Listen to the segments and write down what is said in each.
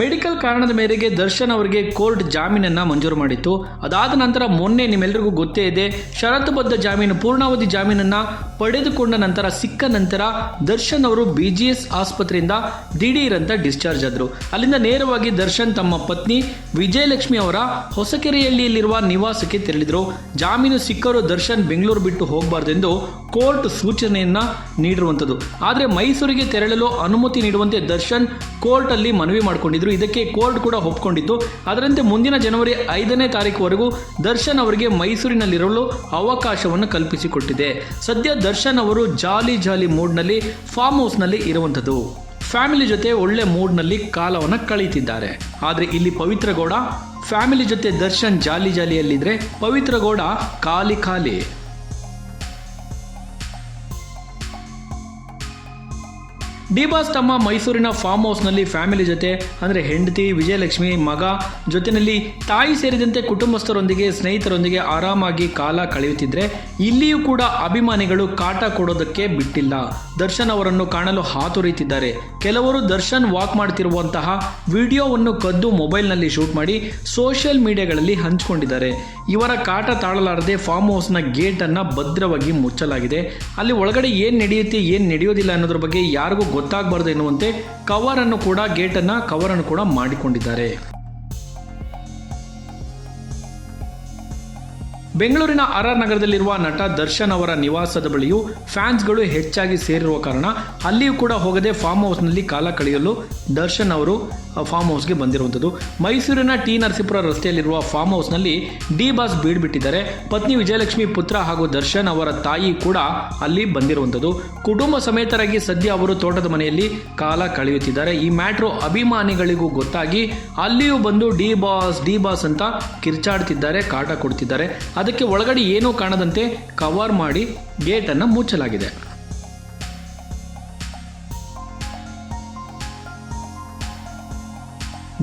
Medical ಕಾರಣದ ಮೇರೆಗೆ ದರ್ಶನ್ ಅವರಿಗೆ court ಜಾಮೀನನ್ನ ಮಂಜೂರು ಮಾಡಿತ್ತು. ಅದಾದ ನಂತರ ಮೊನ್ನೆ ನಿಮ್ಮೆಲ್ಲರಿಗೂ ಗೊತ್ತೇ ಇದೆ, ಷರತ್ತುಬದ್ಧ ಜಾಮೀನು, ಪೂರ್ಣಾವಧಿ ಜಾಮೀನನ್ನ ಪಡೆದುಕೊಂಡ ನಂತರ ಸಿಕ್ಕ ನಂತರ ದರ್ಶನ್ ಅವರು ಬಿಜಿಎಸ್ ಆಸ್ಪತ್ರೆಯಿಂದ ದಿಢೀರಂತ ಡಿಸ್ಚಾರ್ಜ್ ಆದರು. ಅಲ್ಲಿಂದ ನೇರವಾಗಿ ದರ್ಶನ್ ತಮ್ಮ ಪತ್ನಿ ವಿಜಯಲಕ್ಷ್ಮಿ ಅವರ ಹೊಸಕೆರೆಯಲ್ಲಿರುವ ನಿವಾಸಕ್ಕೆ ತೆರಳಿದರು. ಜಾಮೀನು ಸಿಕ್ಕರೂ ದರ್ಶನ್ ಬೆಂಗಳೂರು ಬಿಟ್ಟು ಹೋಗಬಾರ್ದೆಂದು ಕೋರ್ಟ್ ಸೂಚನೆಯನ್ನ ನೀಡಿರುವಂಥದ್ದು ಆದರೆ ಮೈಸೂರಿಗೆ ತೆರಳಲು ಅನುಮತಿ ನೀಡುವಂತೆ ದರ್ಶನ್ ಕೋರ್ಟಲ್ಲಿ ಮನವಿ ಮಾಡಿಕೊಂಡಿದ್ರು ಇದಕ್ಕೆ ಕೋರ್ಟ್ ಕೂಡ ಒಪ್ಕೊಂಡಿತ್ತು. ಅದರಂತೆ ಮುಂದಿನ ಜನವರಿ ಐದನೇ ತಾರೀಕುವರೆಗೂ ದರ್ಶನ್ ಅವರಿಗೆ ಮೈಸೂರಿನಲ್ಲಿರಲು ಅವಕಾಶವನ್ನು ಕಲ್ಪಿಸಿಕೊಟ್ಟಿದೆ. ಸದ್ಯ ದರ್ಶನ್ ಅವರು ಜಾಲಿ ಜಾಲಿ ಮೂಡ್ನಲ್ಲಿ, ಫಾರ್ಮ್ ಹೌಸ್ನಲ್ಲಿ ಇರುವಂಥದ್ದು. ಫ್ಯಾಮಿಲಿ ಜೊತೆ ಒಳ್ಳೆ ಮೂಡ್ನಲ್ಲಿ ಕಾಲವನ್ನು ಕಳೀತಿದ್ದಾರೆ ಆದರೆ ಇಲ್ಲಿ ಪವಿತ್ರ ಗೌಡ, ಫ್ಯಾಮಿಲಿ ಜೊತೆ ದರ್ಶನ್ ಜಾಲಿ ಜಾಲಿಯಲ್ಲಿದ್ರೆ ಪವಿತ್ರ ಗೌಡ ಖಾಲಿ ಖಾಲಿ. ಡಿ ಬಾಸ್ ತಮ್ಮ ಮೈಸೂರಿನ ಫಾರ್ಮ್ ಹೌಸ್ನಲ್ಲಿ ಫ್ಯಾಮಿಲಿ ಜೊತೆ, ಅಂದರೆ ಹೆಂಡತಿ, ವಿಜಯಲಕ್ಷ್ಮಿ, ಮಗ ಜೊತೆಯಲ್ಲಿ ತಾಯಿ ಸೇರಿದಂತೆ ಕುಟುಂಬಸ್ಥರೊಂದಿಗೆ, ಸ್ನೇಹಿತರೊಂದಿಗೆ ಆರಾಮಾಗಿ ಕಾಲ ಕಳೆಯುತ್ತಿದ್ದರೆ ಇಲ್ಲಿಯೂ ಕೂಡ ಅಭಿಮಾನಿಗಳು ಕಾಟ ಕೊಡೋದಕ್ಕೆ ಬಿಟ್ಟಿಲ್ಲ. ದರ್ಶನ್ ಅವರನ್ನು ಕಾಣಲು ಹಾತೊರೆಯುತ್ತಿದ್ದಾರೆ. ಕೆಲವರು ದರ್ಶನ್ ವಾಕ್ ಮಾಡ್ತಿರುವಂತಹ ವಿಡಿಯೋವನ್ನು ಕದ್ದು ಮೊಬೈಲ್ನಲ್ಲಿ ಶೂಟ್ ಮಾಡಿ ಸೋಷಿಯಲ್ ಮೀಡಿಯಾಗಳಲ್ಲಿ ಹಂಚಿಕೊಂಡಿದ್ದಾರೆ. ಇವರ ಕಾಟ ತಾಳಲಾರದೆ ಫಾರ್ಮ್ ಹೌಸ್ನ ಗೇಟನ್ನು ಭದ್ರವಾಗಿ ಮುಚ್ಚಲಾಗಿದೆ. ಅಲ್ಲಿ ಒಳಗಡೆ ಏನು ನಡೆಯುತ್ತೆ, ಏನು ನಡೆಯೋದಿಲ್ಲ ಅನ್ನೋದ್ರ ಬಗ್ಗೆ ಯಾರಿಗೂ ಗೊತ್ತಾಗಬಾರ್ದು ಎನ್ನುವಂತೆ ಕವರ್ ಅನ್ನು ಕೂಡ ಗೇಟ್ ಅನ್ನ ಕವರ್ ಅನ್ನು ಕೂಡ ಮಾಡಿಕೊಂಡಿದ್ದಾರೆ. ಬೆಂಗಳೂರಿನ ಆರ್ ನಗರದಲ್ಲಿರುವ ನಟ ದರ್ಶನ್ ಅವರ ನಿವಾಸದ ಬಳಿಯೂ ಫ್ಯಾನ್ಸ್ಗಳು ಹೆಚ್ಚಾಗಿ ಸೇರಿರುವ ಕಾರಣ ಅಲ್ಲಿಯೂ ಕೂಡ ಹೋಗದೆ ಫಾರ್ಮ್ ಹೌಸ್ನಲ್ಲಿ ಕಾಲ ಕಳೆಯಲು ದರ್ಶನ್ ಅವರು ಫಾರ್ಮ್ ಹೌಸ್ಗೆ ಬಂದಿರುವಂಥದ್ದು. ಮೈಸೂರಿನ ಟಿ ನರಸೀಪುರ ರಸ್ತೆಯಲ್ಲಿರುವ ಫಾರ್ಮ್ ಹೌಸ್ನಲ್ಲಿ ಡಿ ಬಾಸ್ ಬೀಡ್ಬಿಟ್ಟಿದ್ದಾರೆ. ಪತ್ನಿ ವಿಜಯಲಕ್ಷ್ಮಿ ಪುತ್ರ ಹಾಗೂ ದರ್ಶನ್ ಅವರ ತಾಯಿ ಕೂಡ ಅಲ್ಲಿ ಬಂದಿರುವಂಥದ್ದು. ಕುಟುಂಬ ಸಮೇತರಾಗಿ ಸದ್ಯ ಅವರು ತೋಟದ ಮನೆಯಲ್ಲಿ ಕಾಲ ಕಳೆಯುತ್ತಿದ್ದಾರೆ. ಈ ಮ್ಯಾಟ್ರು ಅಭಿಮಾನಿಗಳಿಗೂ ಗೊತ್ತಾಗಿ ಅಲ್ಲಿಯೂ ಬಂದು ಡಿ ಬಾಸ್ ಡಿ ಬಾಸ್ ಅಂತ ಕಿರ್ಚಾಡ್ತಿದ್ದಾರೆ, ಕಾಟ ಕೊಡ್ತಿದ್ದಾರೆ. ಅದಕ್ಕೆ ಒಳಗಡೆ ಏನೂ ಕಾಣದಂತೆ ಕವರ್ ಮಾಡಿ ಗೇಟನ್ನು ಮುಚ್ಚಲಾಗಿದೆ.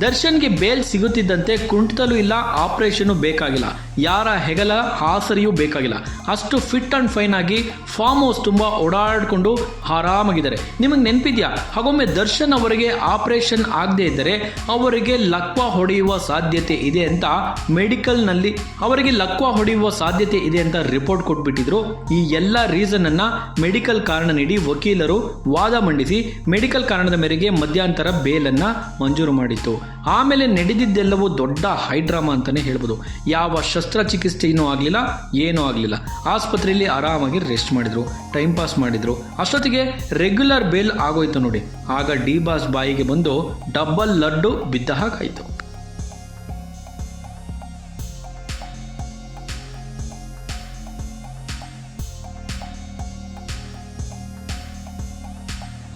ದರ್ಶನ್ಗೆ ಬೇಲ್ ಸಿಗುತ್ತಿದ್ದಂತೆ ಕುಂಟತಲೂ ಇಲ್ಲ ಆಪರೇಷನ್ ಬೇಕಾಗಿಲ್ಲ. ಯಾರ ಹೆಗಲ ಆಸರಿಯೂ ಬೇಕಾಗಿಲ್ಲ. ಅಷ್ಟು ಫಿಟ್ ಆ್ಯಂಡ್ ಫೈನ್ ಆಗಿ ಫಾರ್ಮ್ ಹೌಸ್ ತುಂಬ ಓಡಾಡಿಕೊಂಡು ಆರಾಮಾಗಿದ್ದಾರೆ. ನಿಮಗೆ ನೆನಪಿದ್ಯಾ? ಹಾಗೊಮ್ಮೆ ದರ್ಶನ್ ಅವರಿಗೆ ಆಪರೇಷನ್ ಆಗದೇ ಇದ್ದರೆ ಅವರಿಗೆ ಲಕ್ವ ಹೊಡೆಯುವ ಸಾಧ್ಯತೆ ಇದೆ ಅಂತ ಮೆಡಿಕಲ್ನಲ್ಲಿ ಅವರಿಗೆ ಲಕ್ವ ಹೊಡೆಯುವ ಸಾಧ್ಯತೆ ಇದೆ ಅಂತ ರಿಪೋರ್ಟ್ ಕೊಟ್ಬಿಟ್ಟಿದ್ರು. ಈ ಎಲ್ಲ ರೀಸನ್ ಅನ್ನ ಮೆಡಿಕಲ್ ಕಾರಣ ನೀಡಿ ವಕೀಲರು ವಾದ ಮಂಡಿಸಿ ಮೆಡಿಕಲ್ ಕಾರಣದ ಮೇರೆಗೆ ಮಧ್ಯಂತರ ಬೇಲನ್ನು ಮಂಜೂರು ಮಾಡಿತ್ತು. ಆಮೇಲೆ ನಡೆದಿದ್ದೆಲ್ಲವೂ ದೊಡ್ಡ ಹೈಡ್ರಾಮಾ ಅಂತಾನೆ ಹೇಳ್ಬೋದು. ಯಾವ ಶಸ್ತ್ರಚಿಕಿತ್ಸೆಯೂ ಆಗಲಿಲ್ಲ, ಏನೂ ಆಗಲಿಲ್ಲ. ಆಸ್ಪತ್ರೆಯಲ್ಲಿ ಆರಾಮಾಗಿ ರೆಸ್ಟ್ ಮಾಡಿದ್ರು ಟೈಮ್ ಪಾಸ್ ಮಾಡಿದ್ರು. ಅಷ್ಟೊತ್ತಿಗೆ ರೆಗ್ಯುಲರ್ ಬೇಲ್ ಆಗೋಯ್ತು ನೋಡಿ. ಆಗ ಡಿ ಬಾಸ್ ಬಾಯಿಗೆ ಬಂದು ಡಬಲ್ ಲಡ್ಡು ಬಿದ್ದ ಹಾಗಾಯಿತು.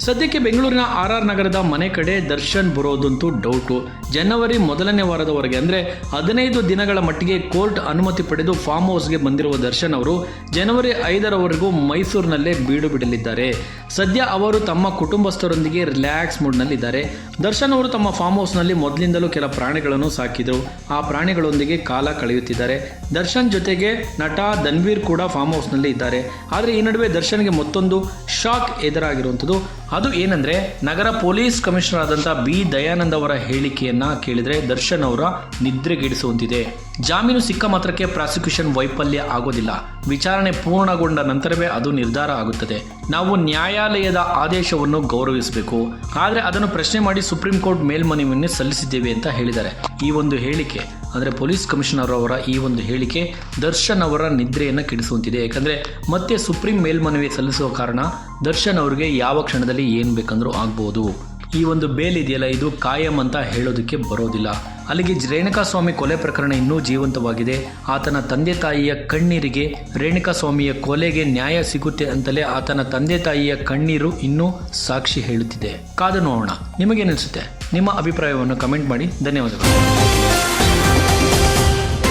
ಸದ್ಯಕ್ಕೆ ಬೆಂಗಳೂರಿನ ಆರ್ ಆರ್ ನಗರದ ಮನೆ ಕಡೆ ದರ್ಶನ್ ಬರೋದಂತೂ ಡೌಟು ಜನವರಿ ಮೊದಲನೇ ವಾರದವರೆಗೆ ಅಂದರೆ ಹದಿನೈದು ದಿನಗಳ ಮಟ್ಟಿಗೆ ಕೋರ್ಟ್ ಅನುಮತಿ ಪಡೆದು ಫಾರ್ಮ್ ಹೌಸ್ಗೆ ಬಂದಿರುವ ದರ್ಶನ್ ಅವರು ಜನವರಿ ಐದರವರೆಗೂ ಮೈಸೂರಿನಲ್ಲೇ ಬೀಡು ಬಿಡಲಿದ್ದಾರೆ. ಸದ್ಯ ಅವರು ತಮ್ಮ ಕುಟುಂಬಸ್ಥರೊಂದಿಗೆ ರಿಲ್ಯಾಕ್ಸ್ ಮೂಡ್ನಲ್ಲಿದ್ದಾರೆ ದರ್ಶನ್ ಅವರು ತಮ್ಮ ಫಾರ್ಮ್ ಹೌಸ್ನಲ್ಲಿ ಮೊದಲಿಂದಲೂ ಕೆಲ ಪ್ರಾಣಿಗಳನ್ನು ಸಾಕಿದರು. ಆ ಪ್ರಾಣಿಗಳೊಂದಿಗೆ ಕಾಲ ಕಳೆಯುತ್ತಿದ್ದಾರೆ. ದರ್ಶನ್ ಜೊತೆಗೆ ನಟ ಧನ್ವೀರ್ ಕೂಡ ಫಾರ್ಮ್ ಹೌಸ್ನಲ್ಲಿ ಇದ್ದಾರೆ. ಆದರೆ ಈ ನಡುವೆ ದರ್ಶನ್ಗೆ ಮತ್ತೊಂದು ಶಾಕ್ ಎದುರಾಗಿರುವಂಥದ್ದು. ಅದು ಏನಂದ್ರೆ, ನಗರ ಪೊಲೀಸ್ ಕಮಿಷನರ್ ಆದಂಥ ಬಿ. ದಯಾನಂದ್ ಅವರ ಹೇಳಿಕೆಯನ್ನು ಕೇಳಿದ್ರೆ ದರ್ಶನ್ ಅವರ ನಿದ್ರೆಗೆಡಿಸುವಂತಿದೆ. ಜಾಮೀನು ಸಿಕ್ಕ ಮಾತ್ರಕ್ಕೆ ಪ್ರಾಸಿಕ್ಯೂಷನ್ ವೈಫಲ್ಯ ಆಗೋದಿಲ್ಲ. ವಿಚಾರಣೆ ಪೂರ್ಣಗೊಂಡ ನಂತರವೇ ಅದು ನಿರ್ಧಾರ ಆಗುತ್ತದೆ. ನಾವು ನ್ಯಾಯಾಲಯದ ಆದೇಶವನ್ನು ಗೌರವಿಸಬೇಕು. ಆದರೆ ಅದನ್ನು ಪ್ರಶ್ನೆ ಮಾಡಿ ಸುಪ್ರೀಂ ಕೋರ್ಟ್ ಮೇಲ್ಮನವಿಯನ್ನು ಸಲ್ಲಿಸಿದ್ದೇವೆ ಅಂತ ಹೇಳಿದ್ದಾರೆ. ಈ ಒಂದು ಹೇಳಿಕೆ. ಅಂದರೆ ಪೊಲೀಸ್ ಕಮಿಷನರ್ ಅವರ ಈ ಒಂದು ಹೇಳಿಕೆ ದರ್ಶನ್ ಅವರ ನಿದ್ರೆಯನ್ನು ಕೆಡಿಸುವಂತಿದೆ. ಯಾಕಂದರೆ ಮತ್ತೆ ಸುಪ್ರೀಂ ಮೇಲ್ಮನವಿ ಸಲ್ಲಿಸುವ ಕಾರಣ ದರ್ಶನ್ ಅವರಿಗೆ ಯಾವ ಕ್ಷಣದಲ್ಲಿ ಏನು ಬೇಕಂದರೂ ಆಗ್ಬೋದು. ಈ ಒಂದು ಬೇಲ್ ಇದೆಯಲ್ಲ, ಇದು ಕಾಯಂ ಅಂತ ಹೇಳೋದಕ್ಕೆ ಬರೋದಿಲ್ಲ. ಅಲ್ಲಿಗೆ ರೇಣುಕಾಸ್ವಾಮಿ ಕೊಲೆ ಪ್ರಕರಣ ಇನ್ನೂ ಜೀವಂತವಾಗಿದೆ. ಆತನ ತಂದೆ ತಾಯಿಯ ಕಣ್ಣೀರಿಗೆ ರೇಣುಕಾಸ್ವಾಮಿಯ ಕೊಲೆಗೆ ನ್ಯಾಯ ಸಿಗುತ್ತೆ ಅಂತಲೇ ಆತನ ತಂದೆ ತಾಯಿಯ ಕಣ್ಣೀರು ಇನ್ನೂ ಸಾಕ್ಷಿ ಹೇಳುತ್ತಿದೆ. ಕಾದು ನೋಡೋಣ ನಿಮಗೇನಿಸುತ್ತೆ ನಿಮ್ಮ ಅಭಿಪ್ರಾಯವನ್ನು ಕಮೆಂಟ್ ಮಾಡಿ. ಧನ್ಯವಾದಗಳು.